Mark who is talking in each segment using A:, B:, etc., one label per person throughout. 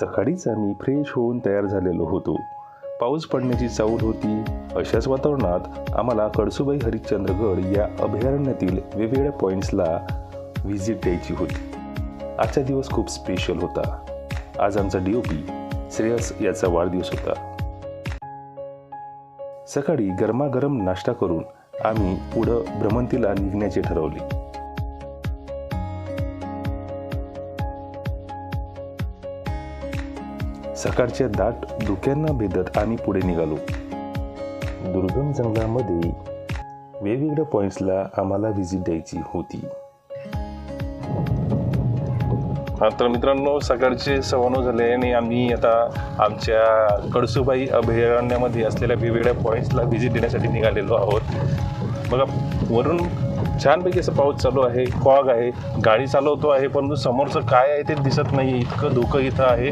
A: सकाळीच आम्ही फ्रेश होऊन तयार झालेलो होतो. पाऊस पडण्याची चाऊल होती. अशाच वातावरणात आम्हाला कडसुबाई हरिश्चंद्रगड या अभयारण्यातील वेगवेगळ्या पॉईंट्सला व्हिजिट द्यायची होती. आजचा दिवस खूप स्पेशल होता. आज आमचा डी ओ पी श्रेयस याचा वाढदिवस होता. सकाळी गरमागरम नाश्ता करून आम्ही पुढं भ्रमंतीला निघण्याचे ठरवले. सकाळच्या दाट धुक्यांना भेदत आम्ही पुढे निघालो. दुर्गम जंगलामध्ये वेगवेगळ्या पॉईंट्सला आम्हाला व्हिजिट द्यायची होती.
B: हा तर मित्रांनो सकाळचे सव्वा नऊ झाले आणि आम्ही आता आमच्या कडसुबाई अभयारण्यामध्ये असलेल्या वेगवेगळ्या पॉईंट्सला व्हिजिट देण्यासाठी निघालेलो आहोत. बघा वरून छानपैकी असं पाऊस चालू आहे कॉग आहे गाडी चालवतो आहे परंतु समोरचं काय आहे ते दिसत नाही इतकं धोकं इथं आहे.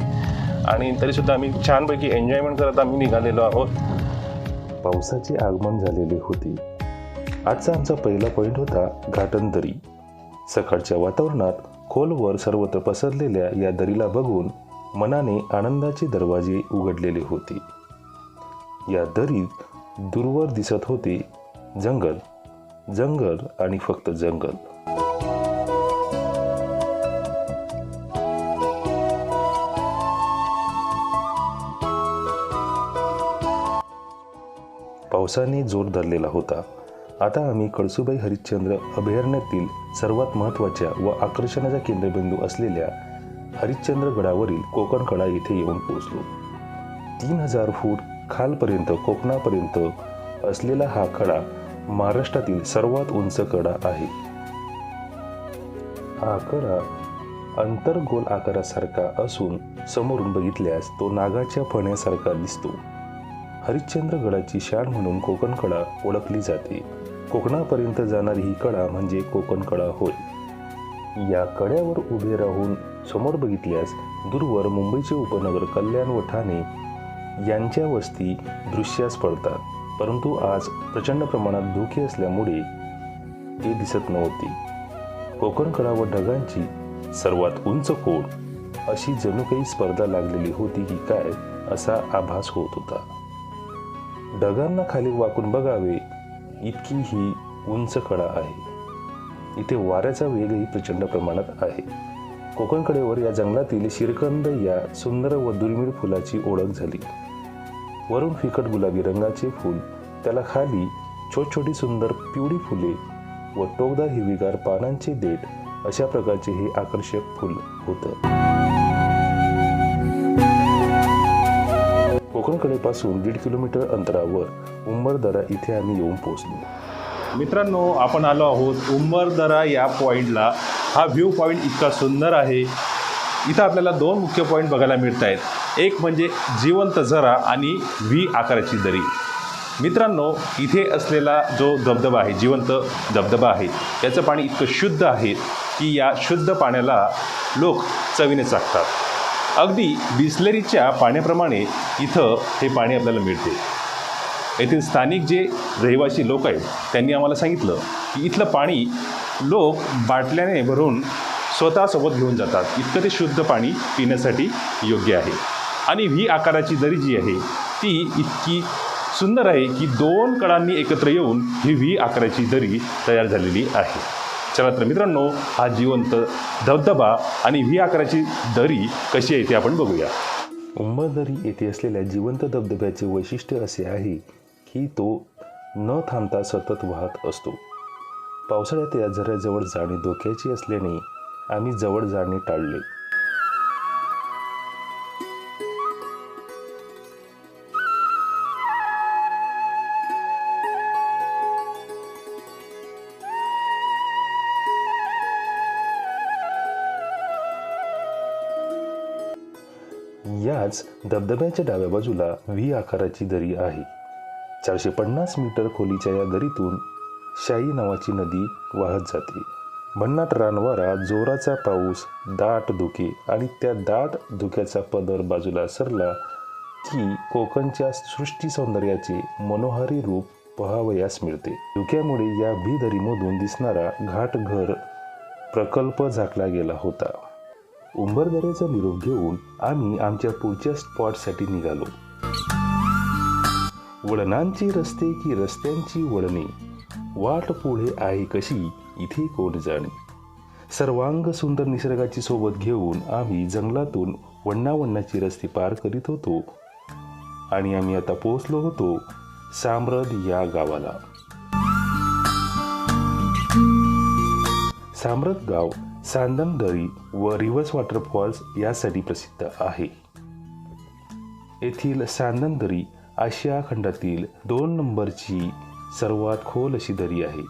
B: आणि तरीसुद्धा आम्ही छानपैकी एन्जॉयमेंट करत आम्ही निघालेलो आहोत.
A: पावसाचे आगमन झालेले होते. आजचा आमचा पहिला पॉईंट होता घाटन दरी. सकाळच्या वातावरणात खोलवर सर्वत्र पसरलेल्या या दरीला बघून मनाने आनंदाचे दरवाजे उघडलेले होते. या दरीत दूरवर दिसत होते जंगल. जंगल आणि फक्त जंगल. पावसाने जोर धरलेला होता. आता आम्ही कळसुबाई हरिश्चंद्र अभयारण्यातील सर्वात महत्त्वाच्या व आकर्षणाचा केंद्रबिंदू असलेल्या हरिश्चंद्र गडावरील कोकण कडा येथे येऊन पोहोचलो. तीन हजार फूट खालपर्यंत कोकणापर्यंत असलेला हा कडा महाराष्ट्रातील सर्वात उंच कडा आहे. हा कडा अंतर्गोल आकारासारखा असून समोरून बघितल्यास तो नागाच्या फण्यासारखा दिसतो. हरिश्चंद्र गडाची शाण म्हणून कोकण कळा ओळखली जाते. कोकणापर्यंत जाणारी ही कडा म्हणजे कोकण कळा होय. या कड्यावर उभे राहून समोर बघितल्यास दूरवर मुंबईचे उपनगर कल्याण व ठाणे यांच्या वस्ती दृश्यास पडतात. परंतु आज प्रचंड प्रमाणात धुके असल्यामुळे ते दिसत नव्हते. कोकण कळा व ढगांची सर्वात उंच कोण अशी जणू काही स्पर्धा लागलेली होती की काय असा आभास होत होता. ढगांना खाली वाकून बघावे इतकी ही उंच कडा आहे. इथे वाऱ्याचा वेगही प्रचंड प्रमाणात आहे. कोकणकडेवर या जंगलातील शिरकंद या सुंदर व दुर्मिळ फुलाची ओळख झाली. वरून फिकट गुलाबी रंगाचे फूल त्याला खाली छोट छोटी सुंदर पिवळी फुले व टोकदार हिरवीगार पानांचे देठ अशा प्रकारचे हे आकर्षक फूल होतं. कोकणकडेपासून दीड किलोमीटर अंतरावर उंबरदरा इथे आम्ही येऊन पोहोचलो.
B: मित्रांनो आपण आलो आहोत उंबरदरा या पॉईंटला हा व्ह्यू पॉईंट इतका सुंदर आहे. इथं आपल्याला दोन मुख्य पॉईंट बघायला मिळत आहेत एक म्हणजे जिवंत झरा आणि व्ही आकाराची दरी. मित्रांनो इथे असलेला जो धबधबा आहे जिवंत धबधबा आहे त्याचं पाणी इतकं शुद्ध आहे की या शुद्ध पाण्याला लोक चवीने चाकतात अगदी बिस्लरीच्या पाण्याप्रमाणे इथं हे पाणी आपल्याला मिळते. येथील स्थानिक जे रहिवासी लोक आहेत त्यांनी आम्हाला सांगितलं की इथलं पाणी लोक बाटल्याने भरून स्वतःसोबत घेऊन जातात. इतकं ते शुद्ध पाणी पिण्यासाठी योग्य आहे. आणि व्ही आकाराची दरी जी आहे ती इतकी सुंदर आहे की दोन कडांनी एकत्र येऊन ही व्ही आकाराची दरी तयार झालेली आहे. चला तर मित्रांनो हा जिवंत धबधबा आणि व्ही आकाराची दरी कशी आहे ते आपण बघूया.
A: उंबरदरी येथे असलेल्या जिवंत धबधब्याचे वैशिष्ट्य असे आहे की तो न थांबता सतत वाहत असतो. पावसाळ्यात या झऱ्याजवळ जाणे धोक्याची असल्याने आम्ही जवळ जाणे टाळले. याच धबधब्याच्या डाव्या बाजूला व्ही आकाराची दरी आहे. चारशे पन्नास मीटर खोलीच्या या दरीतून शाई नावाची नदी वाहत जाते. भन्नाट रानवारा जोराचा पाऊस दाट धुके आणि त्या दाट धुक्याचा पदर बाजूला सरला की कोकणच्या सृष्टी सौंदर्याचे मनोहारी रूप पहावयास मिळते. धुक्यामुळे या भी दरीमधून दिसणारा घाटघर प्रकल्प झाकला गेला होता. उंबरदऱ्याचा निरोप घेऊन आम्ही आमच्या पुढच्या स्पॉटसाठी निघालो. वळणांचे रस्ते की रस्त्यांची वळणे वाट पुढे आहे कशी इथे कोण जाणे? सर्वांग सुंदर निसर्गाची सोबत घेऊन आम्ही जंगलातून वण्णावण्णाची रस्ते पार करीत होतो. आणि आम्ही आता पोहोचलो होतो साम्रद या गावाला. साम्रद गाव सांदनदरी व रिव्हर्स वॉटरफॉल्स यासाठी प्रसिद्ध आहे. येथील सांदनदरी आशिया खंडातील दोन नंबरची सर्वात खोल अशी दरी आहे.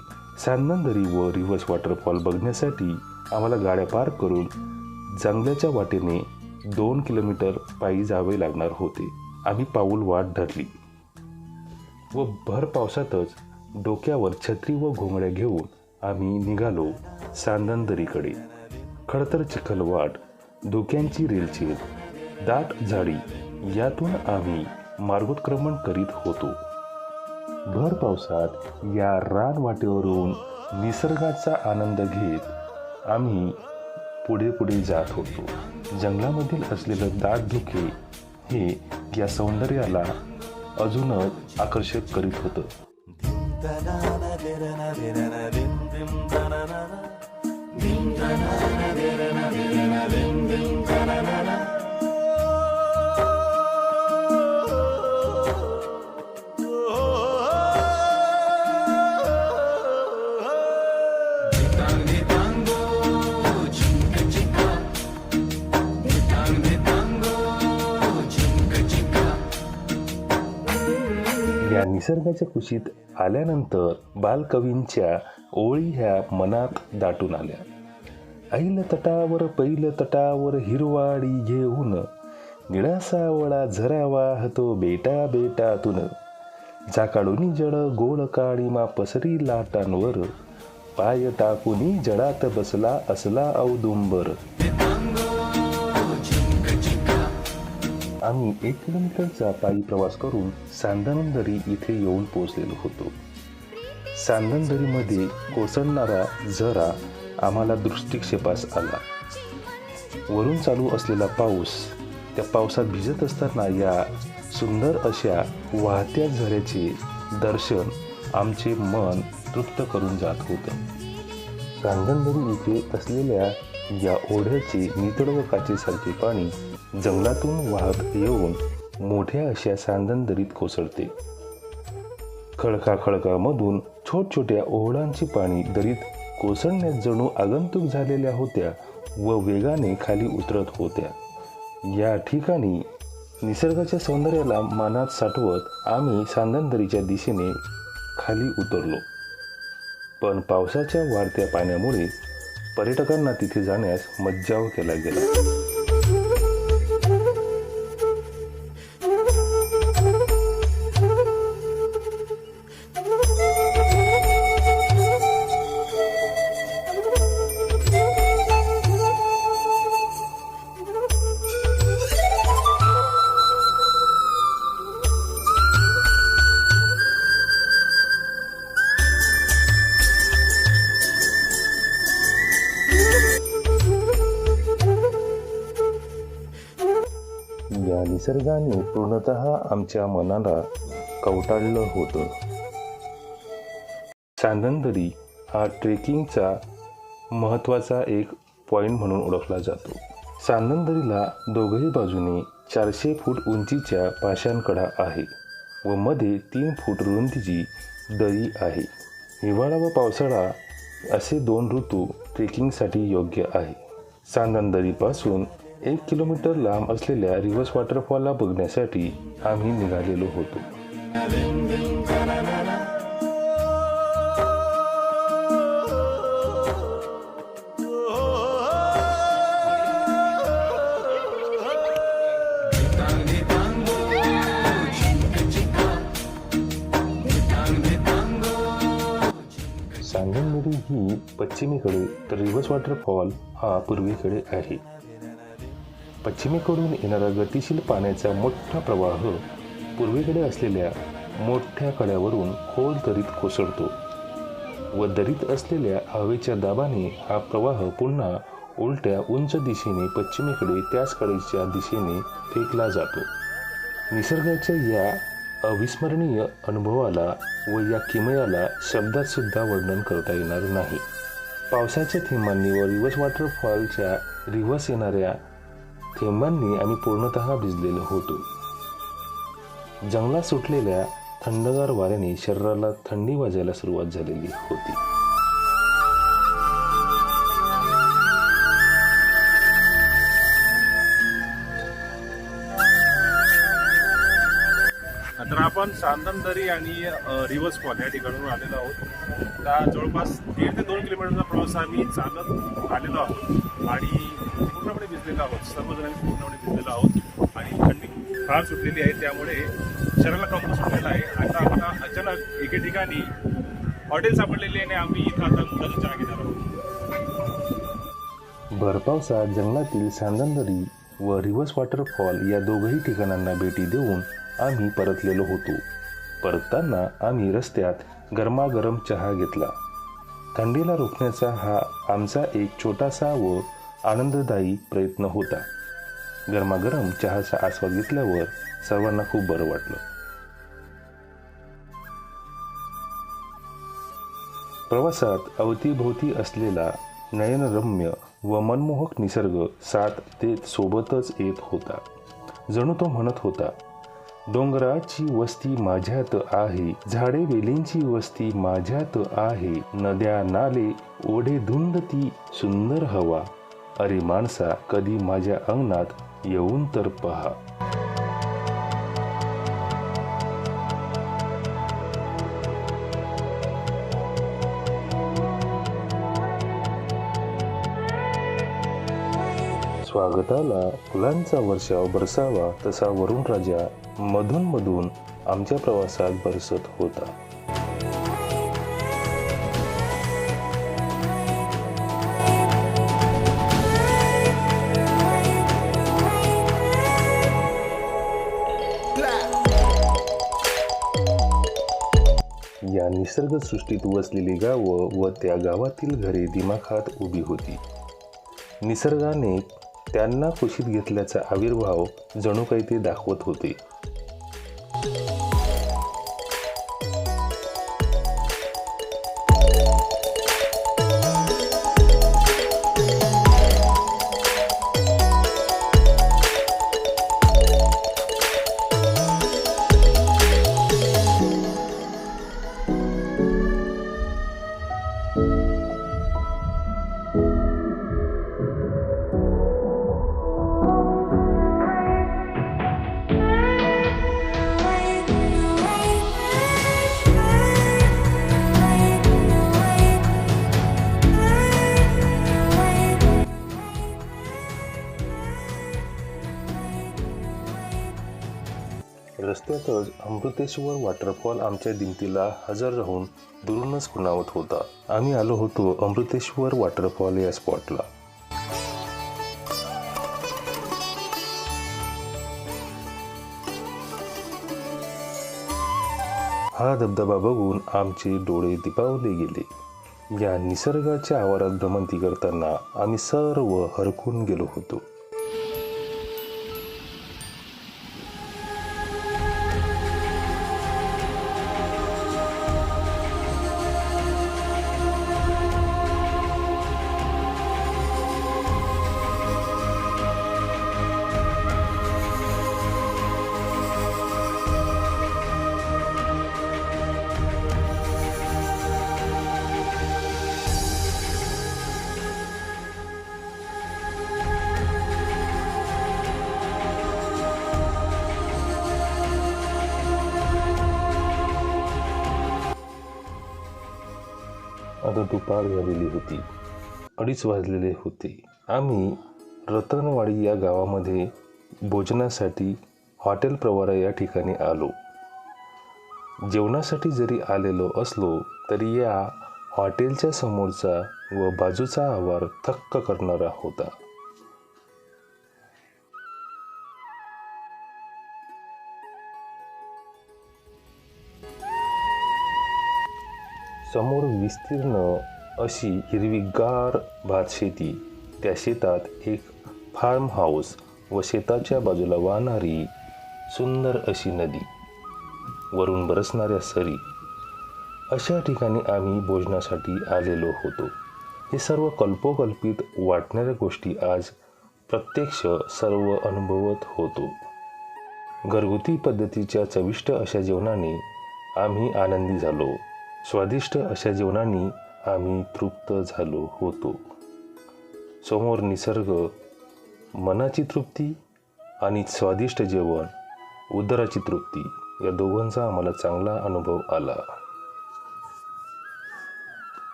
A: सांदनदरी व रिव्हर्स वॉटरफॉल बघण्यासाठी आम्हाला गाड्या पार करून जंगलाच्या वाटेने दोन किलोमीटर पायी जावे लागणार होते. आम्ही पाऊल वाट धरली व भर पावसातच डोक्यावर छत्री व घोंगड्या घेऊन आम्ही निघालो. सांदनदरीकडे. खडतर चिखलवाट धोक्यांची रेलचेल दाट झाडी यातून आम्ही मार्गोत्क्रमण करीत होतो. भर पावसात या रान वाटेवरून निसर्गाचा आनंद घेत आम्ही पुढे पुढे जात होतो. जंगलामधील असलेलं दाट धुके हे या सौंदर्याला अजूनच आकर्षक करीत होतं. या निसर्गाच्या कुशीत आल्यानंतर बालकवींच्या ओळी ह्या मनात दाटून आल्या. ऐल तटावर पैल तटावर हिरवाडी घेऊन निळासावळा झरा वाहतो बेटा बेटातून. जाकाडूनी जड गोळ काळीमा पसरी लाटांवर. पाय टाकूनी जडात बसला असला औदुंबर. आम्ही एक किलोमीटरचा पायी प्रवास करून सांदानंदरी इथे येऊन पोचलेलो होतो. सांदनदरीमध्ये कोसळणारा झरा आम्हाला दृष्टिक्षेपास आला. वरून चालू असलेला पाऊस त्या पावसात भिजत असताना या सुंदर अशा वाहत्या झऱ्याचे दर्शन आमचे मन तृप्त करून जात होतं. सांदनदरी इथे असलेल्या या ओढ्याचे नितळ व काचेसारखे पाणी जंगलातून वाहत येऊन मोठ्या अशा सांदनदरीत कोसळते. खळका खळकामधून छोट छोट्या ओढांची पाणी दरीत कोसळण्यात जणू आगंतुक झालेल्या होत्या व वेगाने खाली उतरत होत्या. या ठिकाणी निसर्गाच्या सौंदर्याला मनात साठवत आम्ही सांदनदरीच्या दिशेने खाली उतरलो. पण पावसाच्या वाढत्या पाण्यामुळे पर्यटकांना तिथे जाण्यास मज्जाव केला गेला. निसर्गाने पूर्णतः आमच्या मनाला कवटाळलं होतं. चांदनदरी हा ट्रेकिंगचा महत्त्वाचा एक पॉईंट म्हणून ओळखला जातो. चांदनदरीला दोघही बाजूने चारशे फूट उंचीच्या पाषाणकडा आहे व मध्ये तीन फूट रुंदीची दरी आहे. हिवाळा व पावसाळा असे दोन ऋतू ट्रेकिंगसाठी योग्य आहे. चांदनदरीपासून एक किलोमीटर लांब असलेल्या रिव्हर्स वॉटरफॉलला बघण्यासाठी आम्ही निघालेलो होतो. सांगनदरी ही पश्चिमेकडे तर रिव्हर्स वॉटरफॉल हा पूर्वेकडे आहे. पश्चिमेकडून येणारा गतिशील पाण्याचा मोठा प्रवाह पूर्वेकडे असलेल्या मोठ्या कड्यावरून खोल दरीत कोसळतो व दरीत असलेल्या हवेच्या दाबाने हा प्रवाह पुन्हा उलट्या उंच दिशेने पश्चिमेकडे त्याच कडेच्या दिशेने फेकला जातो. निसर्गाच्या या अविस्मरणीय अनुभवाला व या किमयाला शब्दात सुद्धा वर्णन करता येणार नाही. पावसाच्या थेंबांनी व रिव्हर्स वॉटरफॉलच्या रिव्हर्स येणाऱ्या थेंबांनी आम्ही पूर्णतः भिजलेलो होतो. जंगलात सुटलेल्या थंडगार वाऱ्याने शरीराला थंडी वाजायला सुरुवात झालेली होती.
B: तर आपण सांदनदरी आणि रिव्हर्स फॉल या ठिकाणून आलेलो आहोत. त्या जवळपास दीड ते दोन किलोमीटरचा प्रवास आम्ही चालत आलेलो आहोत. आणि पूर्णपणे आहोत. सर्वजण आम्ही पूर्णपणे भिजलेलो आहोत. आणि थंडी फार सुटलेली आहे त्यामुळे शरीराला कंप सुटलेला आहे. आता आम्हाला अचानक एके ठिकाणी हॉटेल सापडलेली आहे आणि आम्ही इथं आता मुलाचा चहा घेणार आहोत.
A: भरपावसात जंगलातील सांदनदरी व रिव्हर्स वॉटरफॉल या दोघही ठिकाणांना भेटी देऊन आम्ही परतलेलो होतो. परतताना आम्ही रस्त्यात गरमागरम चहा घेतला. थंडीला रोखण्याचा हा आमचा एक छोटासा व आनंददायी प्रयत्न होता. गरमागरम चहाचा आस्वाद घेतल्यावर सर्वांना खूप बरं वाटलं. प्रवासात अवतीभोवती असलेला नयनरम्य व मनमोहक निसर्ग साथ देत सोबतच येत होता. जणू तो म्हणत होता डोंगराची वस्ती माझ्यात आहे झाडे वेलींची वस्ती माझ्यात आहे नद्या नाले ओढे धुंद ती सुंदर हवा. अरे माणसा कधी माझ्या अंगणात येऊन तर पहा. स्वागताला फुलांचा वर्षाव बरसावा तसा वरुण राजा मधून मधून आमच्या प्रवासात बरसत होता. निसर्गसृष्टीत वसलेली गावं व त्या गावातील घरे दिमाखात उभी होती. निसर्गाने त्यांना कुशीत घेतल्याचा आविर्भाव जणू काही ते दाखवत होते. अमृतेश्वर वॉटरफॉल आमच्या दिमतीला हजर राहून दुरूनच खुणावत होता. आम्ही आलो होतो अमृतेश्वर वॉटरफॉल या स्पॉटला हा धबधबा बघून आमचे डोळे दिपावले गेले. या निसर्गाच्या आवारात भ्रमंती करताना आम्ही सर्व हरकून गेलो होतो. दुपार झालेली होती. अडीच वाजलेले होते. आम्ही रतनवाडी या गावामध्ये भोजनासाठी हॉटेल प्रवारा या ठिकाणी आलो. जेवणासाठी जरी आलेलो असलो तरी या हॉटेलच्या समोरचा व बाजूचा आवार थक्क करणारा होता. विस्तीर्ण अशी हिरवीगार भातशेती त्या शेतात एक फार्म हाऊस व शेताच्या बाजूला वाहणारी सुंदर अशी नदी. वरून बरसणाऱ्या सरी. अशा ठिकाणी आम्ही भोजनासाठी आलेलो होतो. हे सर्व कल्पोकल्पित वाटणाऱ्या गोष्टी आज प्रत्यक्ष सर्व अनुभवत होतो. घरगुती पद्धतीच्या चविष्ट अशा जेवणाने आम्ही आनंदी झालो. स्वादिष्ट अशा जेवणांनी आम्ही तृप्त झालो होतो. समोर निसर्ग मनाची तृप्ती आणि स्वादिष्ट जेवण उदराची तृप्ती या दोघांचा आम्हाला चांगला अनुभव आला.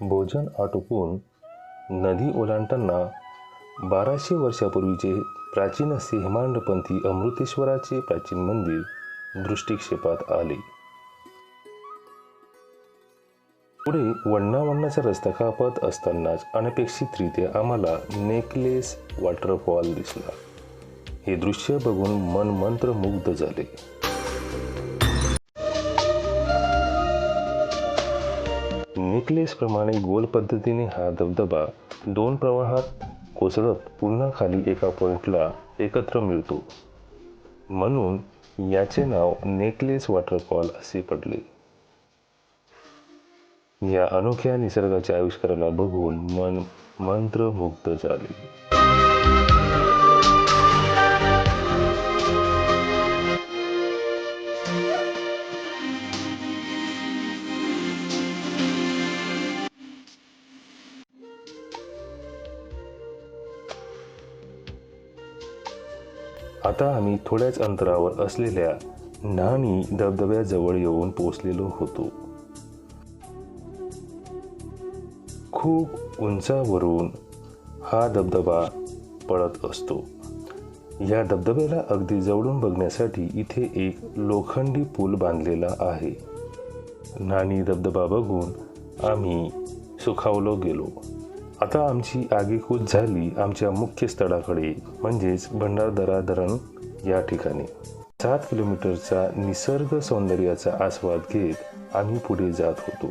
A: भोजन आटोपून नदी ओलांडताना बाराशे वर्षापूर्वीचे प्राचीन असे हिमांडपंथी अमृतेश्वराचे प्राचीन मंदिर दृष्टिक्षेपात आले. पुढे वण्णा वण्णाचा रस्ता कापत असतानाच अनपेक्षितरित्या आम्हाला नेकलेस वॉटरफॉल दिसला. हे दृश्य बघून मन मंत्रमुग्ध झाले. नेकलेसप्रमाणे गोल पद्धतीने हा धबधबा दोन प्रवाहात कोसळत पुन्हा खाली एका पॉइंटला एकत्र मिळतो. म्हणून याचे नाव नेकलेस वॉटरफॉल असे पडले. या अनोख्या निसर्गाच्या आविष्काराला बघून मन मंत्रमुग्ध झाले. आता आम्ही थोड्याच अंतरावर असलेल्या नाणी धबधब्याजवळ येऊन पोचलेलो होतो. खूप उंचावरून हा धबधबा पडत असतो. या धबधब्याला अगदी जवळून बघण्यासाठी इथे एक लोखंडी पूल बांधलेला आहे. नाणी धबधबा बघून आम्ही सुखावलो गेलो. आता आमची आगेकूच झाली आमच्या मुख्य स्थळाकडे म्हणजेच भंडारदरा धरण या ठिकाणी. सात किलोमीटरचा निसर्ग सौंदर्याचा आस्वाद घेत आम्ही पुढे जात होतो.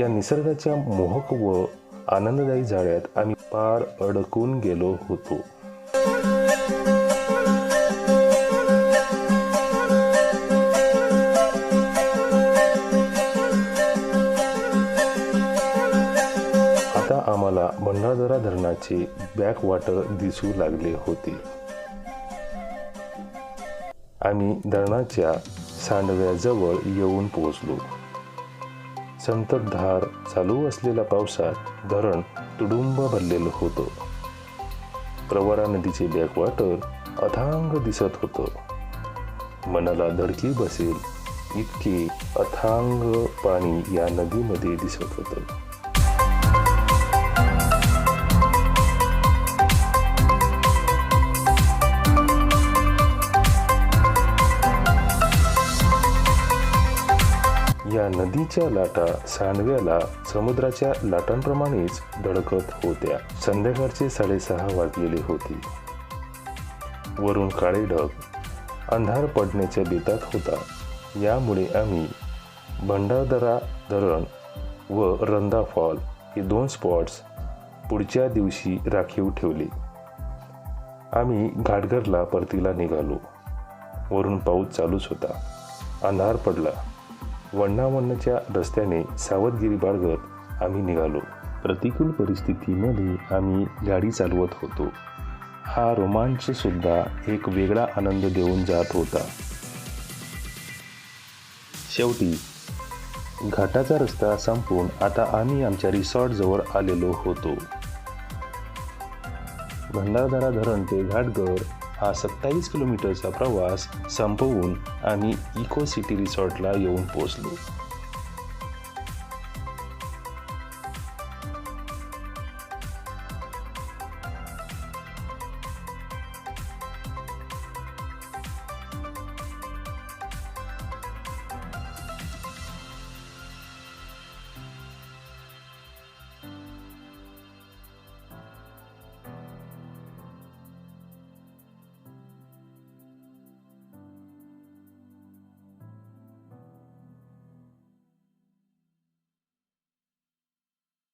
A: या निसर्गाच्या मोहक व आनंददायी जाळ्यात आम्ही पार अडकून गेलो होतो. भंडारदरा धरणाचे बॅकवॉटर दिसू लागले होते. आम्ही धरणाच्या सांडव्याजवळ येऊन पोहोचलो. संततधार चालू असलेल्या पावसात धरण तुडुंब भरलेलं होतं. प्रवरा नदीचे बॅकवॉटर अथांग दिसत होतं. मनाला धडकी बसेल इतके अथांग पाणी या नदीमध्ये दिसत होतं. या लाटा सांडव्याला समुद्राच्या लाटांप्रमाणेच धडकत होत्या. संध्याकाळचे साडेसहा वाजलेले होते. वरून काळे ढग अंधार पडण्याच्या बेतात होता. यामुळे आम्ही भंडारदरा धरण व रंदा फॉल हे दोन स्पॉट्स पुढच्या दिवशी राखीव ठेवले. आम्ही घाटघरला परतीला निघालो. वरून पाऊस चालूच होता. अंधार पडला. वण्णावण्णाच्या रस्त्याने सावधगिरी बाळगत आम्ही निघालो. प्रतिकूल परिस्थितीमध्ये आम्ही गाडी चालवत होतो. हा रोमांचसुद्धा एक वेगळा आनंद देऊन जात होता. शेवटी घाटाचा रस्ता संपून आता आम्ही आमच्या रिसॉर्टजवळ आलेलो होतो. भंडारदरा धरण ते घाटघर हा सत्तावीस किलोमीटरचा प्रवास संपवून आम्ही इको सिटी रिसॉर्टला येऊन पोहोचलो.